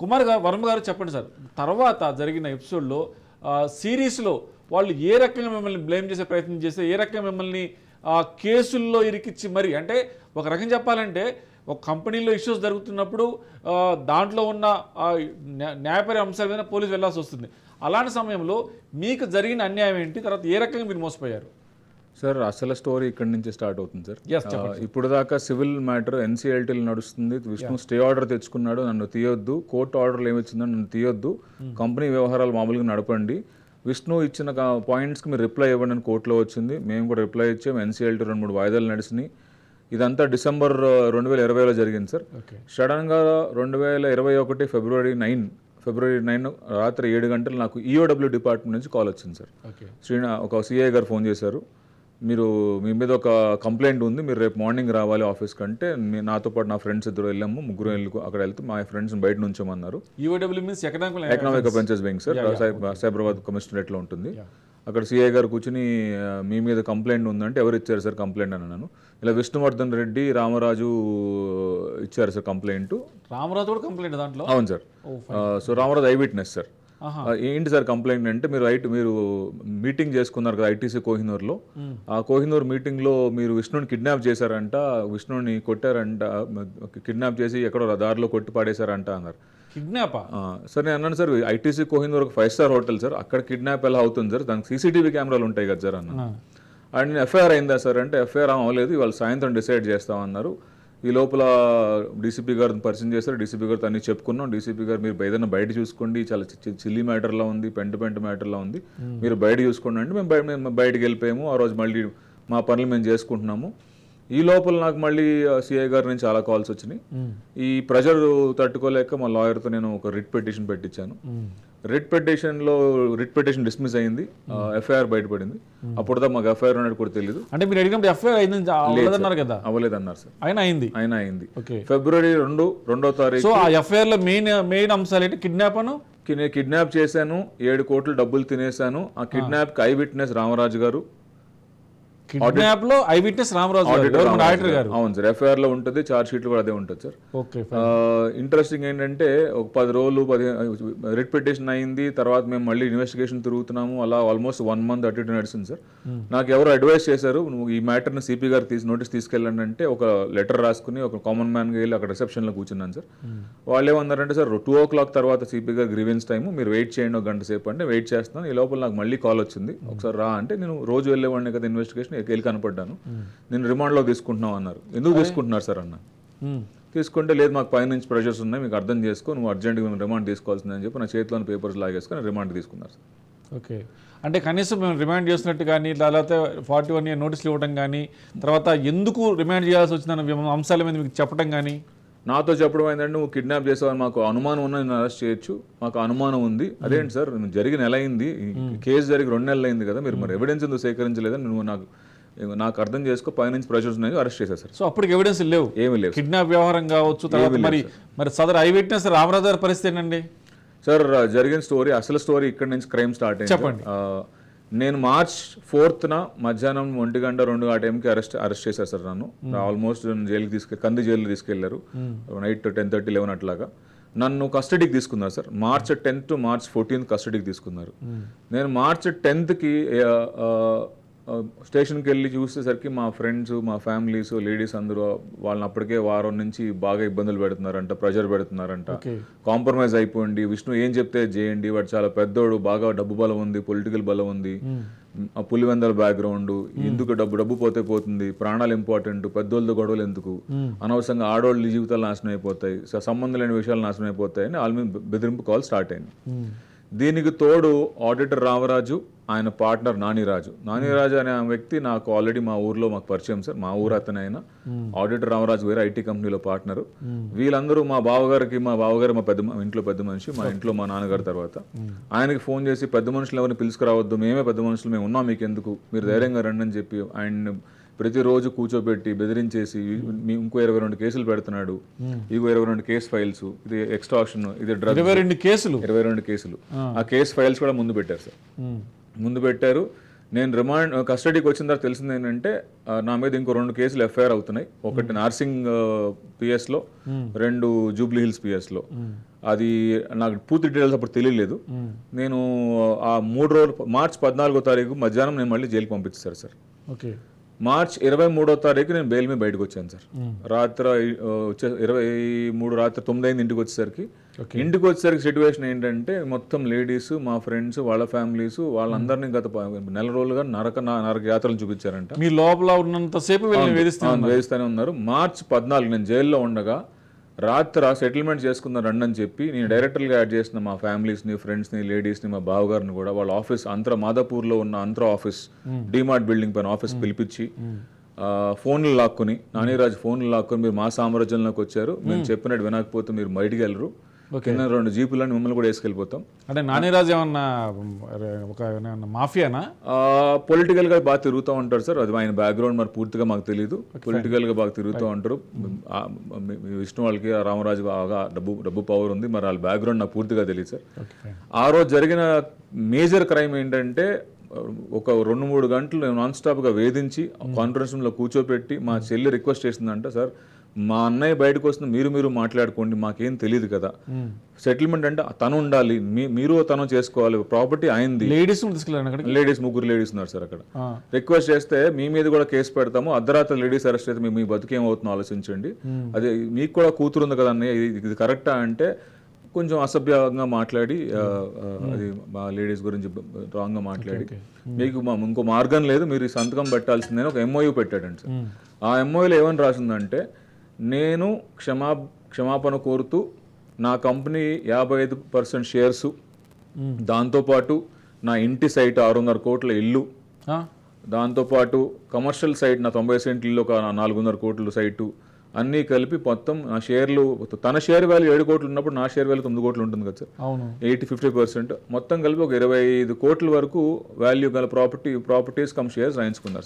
కుమార్ గారు వర్మ గారు చెప్పండి సార్. తర్వాత జరిగిన ఎపిసోడ్లో సిరీస్లో వాళ్ళు ఏ రకంగా మిమ్మల్ని బ్లేమ్ చేసే ప్రయత్నం చేస్తే ఏ రకంగా మిమ్మల్ని ఆ, కేసుల్లో ఇరికిచ్చి మరి అంటే ఒక రకం చెప్పాలంటే ఒక కంపెనీలో ఇష్యూస్ జరుగుతున్నప్పుడు దాంట్లో ఉన్న న్యాయపర అంశాల మీద పోలీసు వెళ్ళాల్సి వస్తుంది. అలాంటి సమయంలో మీకు జరిగిన అన్యాయం ఏంటి? తర్వాత ఏ రకంగా మీరు మోసపోయారు? సార్ అసలు స్టోరీ ఇక్కడి నుంచి స్టార్ట్ అవుతుంది సార్. ఇప్పుడు దాకా సివిల్ మ్యాటర్ ఎన్సీఎల్టీలు నడుస్తుంది. విష్ణు స్టే ఆర్డర్ తెచ్చుకున్నాడు నన్ను తీయొద్దు. కోర్టు ఆర్డర్లు ఏమిచ్చిందో నన్ను తీయొద్దు. కంపెనీ వ్యవహారాలు మామూలుగా నడపండి. విష్ణు ఇచ్చిన పాయింట్స్కి మీరు రిప్లై ఇవ్వండి అని కోర్టులో వచ్చింది. మేము కూడా రిప్లై ఇచ్చాం. ఎన్సీఎల్టీ రెండు మూడు వాయిదాలు నడిచినాయి. ఇదంతా డిసెంబర్ రెండు వేల ఇరవైలో జరిగింది సార్. సడన్గా రెండు వేల ఇరవై ఒకటి ఫిబ్రవరి నైన్ ఫిబ్రవరి నైన్ రాత్రి ఏడు గంటలు నాకు ఈఓడబ్ల్యూ డిపార్ట్మెంట్ నుంచి కాల్ వచ్చింది సార్. శ్రీనా ఒక సిఐ గారు ఫోన్ చేశారు. మీరు మీ మీద ఒక కంప్లైంట్ ఉంది మీరు రేపు మార్నింగ్ రావాలి ఆఫీస్కి అంటే మీ- నాతో పాటు నా ఫ్రెండ్స్ ఇద్దరు వెళ్ళాము ముగ్గురు వెళ్ళి అక్కడ వెళ్తే మా ఫ్రెండ్స్ బయట నుంచోమన్నారు EOW means economical economic offences wing sir Cyberabad కమిషనరేట్లో ఉంటుంది? అక్కడ సిఐ గారు కూర్చుని మీ మీద కంప్లైంట్ ఉందంటే ఎవరు ఇచ్చారు సార్ కంప్లైంట్ అని అన్నాను. ఇలా విష్ణువర్ధన్ రెడ్డి రామరాజు ఇచ్చారు సార్ కంప్లైంట్ రామరాజు కూడా కంప్లైంట్ దాంట్లో? అవును sir. So Ramaraju I witness sir. ఏంటి సార్ కంప్లైంట్ అంటే మీరు రైట్ మీరు మీటింగ్ చేసుకున్నారు కదా ఐటీసీ కోహినూర్లో. ఆ కోహినూర్ మీటింగ్లో మీరు విష్ణుని కిడ్నాప్ చేశారంట విష్ణుని కొట్టారంట కిడ్నాప్ చేసి ఎక్కడో దారిలో కొట్టి పాడేశారంట అన్నారు. కిడ్నాపా? సార్ నేను అన్నాను సార్ ఐటీసీ కోహినూర్ ఒక ఫైవ్ స్టార్ హోటల్ సార్ అక్కడ కిడ్నాప్ ఎలా అవుతుంది సార్? దానికి సీసీటీవీ కెమెరాలు ఉంటాయి కదా సార్ అన్న అండ్ ఎఫ్ఐఆర్ అయిందా సార్ అంటే ఎఫ్ఐఆర్ అవ్వలేదు ఇవాళ సాయంత్రం డిసైడ్ చేస్తామన్నారు. ఈ లోపల డీసీపీ గారిని పరిచయం చేశారు. డీసీపీ గారితో అన్ని చెప్పుకున్నాం. డీసీపీ గారు మీరు ఏదైనా బయట చూసుకోండి. చాలా చిల్లి మ్యాటర్లా ఉంది పెంట పెంట మ్యాటర్లా ఉంది. మీరు బయట చూసుకోండి అంటే మేము బయ- మేము బయటకు వెళ్ళిపోయాము. ఆ రోజు మళ్ళీ మా పనులు మేము చేసుకుంటున్నాము. ఈ లోపల నాకు మళ్ళీ సిఐ గారి నుంచి చాలా కాల్స్ వచ్చినాయి. ఈ ప్రెషర్ తట్టుకోలేక మా లాయర్తో నేను ఒక రిట్ పిటిషన్ పెట్టించాను. రిట్ పిటిషన్లో రిట్ పిటిషన్ డిస్మిస్ అయింది. ఎఫ్ఐఆర్ బయటపడింది. అప్పుడు మాకు ఎఫ్ఐఆర్ అనేది కూడా తెలియదు అంటే మీరు అడిగినప్పుడు ఎఫ్ఐఆర్ అయిందని అవ్వలేదన్నారు కదా? అవ్వలేదన్నారు సార్. అయినా అయింది? అయినా అయింది. ఫిబ్రవరి రెండు రెండో తారీఖు సో ఆ ఎఫ్ఐఆర్లో మెయిన్ మెయిన్ అంశాలు ఏంటి? కిడ్నాప్ అను? కిడ్నాప్ చేశాను ఏడు కోట్లు డబ్బులు తినేశాను. ఆ కిడ్నాప్కి ఐ విట్నెస్ రామరాజు గారు. కిడ్నాప్లో ఐ విట్నెస్ రామరాజు ఆడిటర్ గారు. అవును సార్ ఎఫ్ఐఆర్లో ఉంటుంది చార్జ్ షీట్ కూడా అదే ఉంటుంది సార్ ఓకే ఇంట్రెస్టింగ్ ఏంటంటే ఒక పది రోజులు పది రిట్ పిటిషన్ అయింది తర్వాత మేము మళ్ళీ ఇన్వెస్టిగేషన్ తిరుగుతున్నాము అలా ఆల్మోస్ట్ వన్ మంత్ అటు ఇటు నడిచింది సార్ నాకు ఎవరు అడ్వైస్ చేశారు నువ్వు ఈ మ్యాటర్ని సిపి గారు తీసి నోటీస్ తీసుకెళ్ళండి అంటే ఒక లెటర్ రాసుకుని ఒక కామన్ మ్యాన్గా వెళ్ళి అక్కడ రిసెప్షన్లో కూర్చున్నాను సార్ వాళ్ళు ఏమన్నారంటే సార్ టూ ఓ క్లాక్ తర్వాత సిపి గారు గ్రీవెన్స్ టైం మీరు వెయిట్ చేయండి ఒక గంట సేపు అంటే వెయిట్ చేస్తున్నాను ఈ లోపల నాకు మళ్ళీ కాల్ వచ్చింది. ఒకసారి రా అంటే నేను రోజు వెళ్ళేవాడిని కదా ఇన్వెస్టిగేషన్ వెళ్ళి కనపడ్డాను. నేను రిమాండ్లో తీసుకుంటున్నావు అన్నారు. ఎందుకు తీసుకుంటున్నారు సార్ అన్న. తీసుకుంటే లేదు మాకు పైనుంచి ప్రెషర్స్ ఉన్నాయి మీకు అర్థం చేసుకో నువ్వు అర్జెంట్గా మేము రిమాండ్ తీసుకోవాల్సిందని చెప్పి నా చేతిలోని పేపర్స్ లాగేసుకొని రిమాండ్ తీసుకున్నారు సార్. ఓకే. అంటే కనీసం మేము రిమాండ్ చేసినట్టు కానీ లేకపోతే ఫార్టీ వన్ ఇయర్ నోటీసులు ఇవ్వడం కానీ తర్వాత ఎందుకు రిమాండ్ చేయాల్సి వచ్చిందన్న అంశాల మీద మీకు చెప్పడం కానీ? నాతో చెప్పడం ఏంటంటే నువ్వు కిడ్నాప్ చేసావని మాకు అనుమానం ఉన్నా నేను అరెస్ట్ చేయొచ్చు మాకు అనుమానం ఉంది. అదేంటి సార్ జరిగిన నెల అయింది కేసు జరిగి రెండు నెలలు అయింది కదా మీరు మరి ఎవిడెన్స్ ఎందుకు సేకరించలేదని నువ్వు నాకు నాకు అర్థం చేసుకో పైనుంచి ప్రెషర్స్ ఉన్నాయి అరెస్ట్ చేశారు సార్ సో అప్పటికి ఎవిడెన్స్ లేవు. ఏమీ లేవు కిడ్నాప్ వ్యవహారం కావచ్చు తర్వాత మరి మరి సదర్ ఐ విట్నెస్ రామరాజు గారి పరిస్థితి ఏంటండి? సార్ జరిగిన స్టోరీ అసలు స్టోరీ ఇక్కడ నుంచి క్రైమ్ స్టార్ట్ అయింది. చెప్పండి. నేను మార్చ్ ఫోర్త్న మధ్యాహ్నం ఒంటి గంట రెండు ఆ టైంకి అరెస్ట్ అరెస్ట్ చేశారు సార్ నన్ను. ఆల్మోస్ట్ జైలుకి తీసుకె కంది జైలు తీసుకెళ్ళారు. నైట్ టెన్ థర్టీ లెవెన్ అట్లాగా. నన్ను కస్టడీకి తీసుకున్నారు sir March tenth to March fourteenth కస్టడీకి తీసుకున్నారు. నేను మార్చ్ టెన్త్కి స్టేషన్కి వెళ్ళి చూసేసరికి మా ఫ్రెండ్స్ మా ఫ్యామిలీస్ లేడీస్ అందరూ వాళ్ళని అప్పటికే వారం నుంచి బాగా ఇబ్బందులు పెడుతున్నారంట ప్రెషర్ పెడుతున్నారంట. కాంప్రమైజ్ అయిపోండి విష్ణు ఏం చెప్తే చేయండి వాడు చాలా పెద్దోడు బాగా డబ్బు బలం ఉంది పొలిటికల్ బలం ఉంది. ఆ పులివెందల బ్యాక్గ్రౌండ్ ఎందుకు డబ్బు డబ్బు పోతే పోతుంది ప్రాణాలు ఇంపార్టెంట్ పెద్దోళ్ళతో గొడవలు ఎందుకు? అనవసరంగా ఆడవాళ్ళ జీవితాలు నాశనం అయిపోతాయి సంబంధం లేని విషయాలు నాశనం అయిపోతాయి అని వాళ్ళ మీద బెదిరింపు కాల్ స్టార్ట్ అయింది. దీనికి తోడు ఆడిటర్ రామరాజు ఆయన పార్ట్నర్ నానిరాజు. నానిరాజు అనే వ్యక్తి నాకు ఆల్రెడీ మా ఊర్లో మాకు పరిచయం సార్. మా ఊరు అతను ఆయన ఆడిటర్ రామరాజు వేరే ఐటీ కంపెనీలో పార్ట్నర్. వీళ్ళందరూ మా బావగారికి మా బావగారు మా పెద్ద ఇంట్లో పెద్ద మనిషి మా ఇంట్లో మా నాన్నగారు తర్వాత. ఆయనకి ఫోన్ చేసి పెద్ద మనుషులు ఎవరిని పిలుచుకురావద్దు మేమే పెద్ద మనుషులు మేము ఉన్నాం మీకు ఎందుకు మీరు ధైర్యంగా రండి అని చెప్పి ఆయన ప్రతిరోజు కూర్చోబెట్టి బెదిరించేసి మీ ఇంకో ఇరవై రెండు కేసులు పెడుతున్నాడు. ఇంకో ఇరవై రెండు కేసు ఫైల్స్. ఇది ఎక్స్ట్రాక్షన్ ఇది డ్రగ్ ఇరవై రెండు కేసులు? ఇరవై రెండు కేసులు. ఆ. కేసు ఫైల్స్ కూడా ముందు పెట్టారు సార్. ఉమ్. ముందు పెట్టారు. నేను రిమాండ్ కస్టడీకి వచ్చిన తర్వాత తెలిసింది ఏంటంటే నా మీద ఇంకో రెండు కేసులు ఎఫ్ఐఆర్ అవుతున్నాయి. ఒకటి నార్సింగ్ పిఎస్లో రెండు జూబ్లీ హిల్స్ పిఎస్లో అది నాకు పూర్తి డీటెయిల్స్ అప్పుడు తెలియలేదు. నేను ఆ మూడు రోజులు మార్చ్ పద్నాలుగో తారీఖు మధ్యాహ్నం నేను మళ్ళీ జైలుకి పంపించారు సార్. ఓకే. మార్చ్ ఇరవై మూడో తారీఖు నేను బెయిల్ మీద బయటకు వచ్చాను సార్. రాత్రి వచ్చే ఇరవై మూడు రాత్రి తొమ్మిది అయింది ఇంటికి వచ్చేసరికి. ఇంటికి వచ్చేసరికి సిచ్యువేషన్ ఏంటంటే మొత్తం లేడీస్ మా ఫ్రెండ్స్ వాళ్ళ ఫ్యామిలీస్ వాళ్ళందరినీ గత నెల రోజులుగా నరక నరక యాత్రలు చూపించారంట. మీ లోపల ఉన్నంతసేపు వేధిస్తూనే ఉన్నారు. మార్చ్ పద్నాలుగు నేను జైల్లో ఉండగా రాత్ర సెటిల్మెంట్ చేసుకుందాం రండి అని చెప్పి నేను డైరెక్టర్గా యాడ్ చేసిన మా ఫ్యామిలీస్ని ఫ్రెండ్స్ని లేడీస్ని మా బావగారిని కూడా వాళ్ళ ఆఫీస్ అంతర మాదాపూర్లో ఉన్న అంతర ఆఫీస్ డిమార్ట్ బిల్డింగ్ పైన ఆఫీస్ పిలిపించి ఆ, ఫోన్లు లాక్కుని నానిరాజు ఫోన్లు లాక్కుని మీరు మా సామ్రాజ్యంలోకి వచ్చారు. మేము చెప్పినట్టు వినకపోతే మీరు బయటికి వెళ్ళరు. కింద రెండు జీపులని మిమ్మల్ని కూడా వేసుకెళ్ళిపోతాం. అంటే నానిరాజు ఏమన్నా ఒక మాఫియానా? పొలిటికల్గా బాగా తిరుగుతూ ఉంటారు సార్. అది ఆయన బ్యాక్గ్రౌండ్ మరి పూర్తిగా మాకు తెలియదు పొలిటికల్గా బాగా తిరుగుతూ ఉంటారు. మీ విష్ణు వాళ్ళకి రామరాజు బాగా డబ్బు డబ్బు పవర్ ఉంది. మరి వాళ్ళ బ్యాక్గ్రౌండ్ నాకు పూర్తిగా తెలియదు సార్. ఓకే ఆ రోజు జరిగిన మేజర్ క్రైమ్ ఏంటంటే ఒక రెండు మూడు గంటలు నాన్ స్టాప్గా వేధించి కాన్ఫరెన్స్ రూమ్లో కూర్చోపెట్టి మా చెల్లి రిక్వెస్ట్ చేసిందంట సార్. మా అన్నయ్య బయటకు వస్తుంది మీరు మీరు మాట్లాడుకోండి మాకేం తెలియదు కదా. సెటిల్మెంట్ అంటే తను ఉండాలి మీ మీరు తను చేసుకోవాలి ప్రాపర్టీ అయింది. లేడీస్ లేడీస్ ముగ్గురు లేడీస్ ఉన్నారు సార్ అక్కడ. రిక్వెస్ట్ చేస్తే మీ మీద కూడా కేసు పెడతాము అర్ధరాత్రి లేడీస్ అరెస్ట్ అయితే మీ- బతుకేమవుతుందో ఆలోచించండి. అదే మీకు కూడా కూతురు ఉంది కదా అన్నయ్య ఇది- కరెక్టా అంటే కొంచెం అసభ్యంగా మాట్లాడి అది మా లేడీస్ గురించి రాంగ్గా మాట్లాడి. మీకు మా ఇంకో మార్గం లేదు మీరు సంతకం పెట్టాల్సిందని ఒక ఎంఓయూ పెట్టాడండి సార్. ఆ ఎంఓయూలో ఏమని రాసిందంటే నేను క్షమా క్షమాపణ కోరుతూ నా కంపెనీ యాభై ఐదు పర్సెంట్ షేర్సు. దాంతోపాటు నా ఇంటి సైట్ ఆరున్నర కోట్ల ఇల్లు. దాంతోపాటు కమర్షియల్ సైట్ నా తొంభై సెంట్లు ఒక నాలుగున్నర కోట్ల సైటు. అన్నీ కలిపి మొత్తం నా షేర్లు తన షేర్ వాల్యూ ఏడు కోట్లు ఉన్నప్పుడు నా షేర్ వాల్యూ తొమ్మిది కోట్లు ఉంటుంది కదా సార్. Eighty fifty percent. మొత్తం కలిపి ఒక ఇరవై ఐదు కోట్ల వరకు వాల్యూ గల ప్రాపర్టీ ప్రాపర్టీస్ కమ్ షేర్స్ రాయించుకున్నారు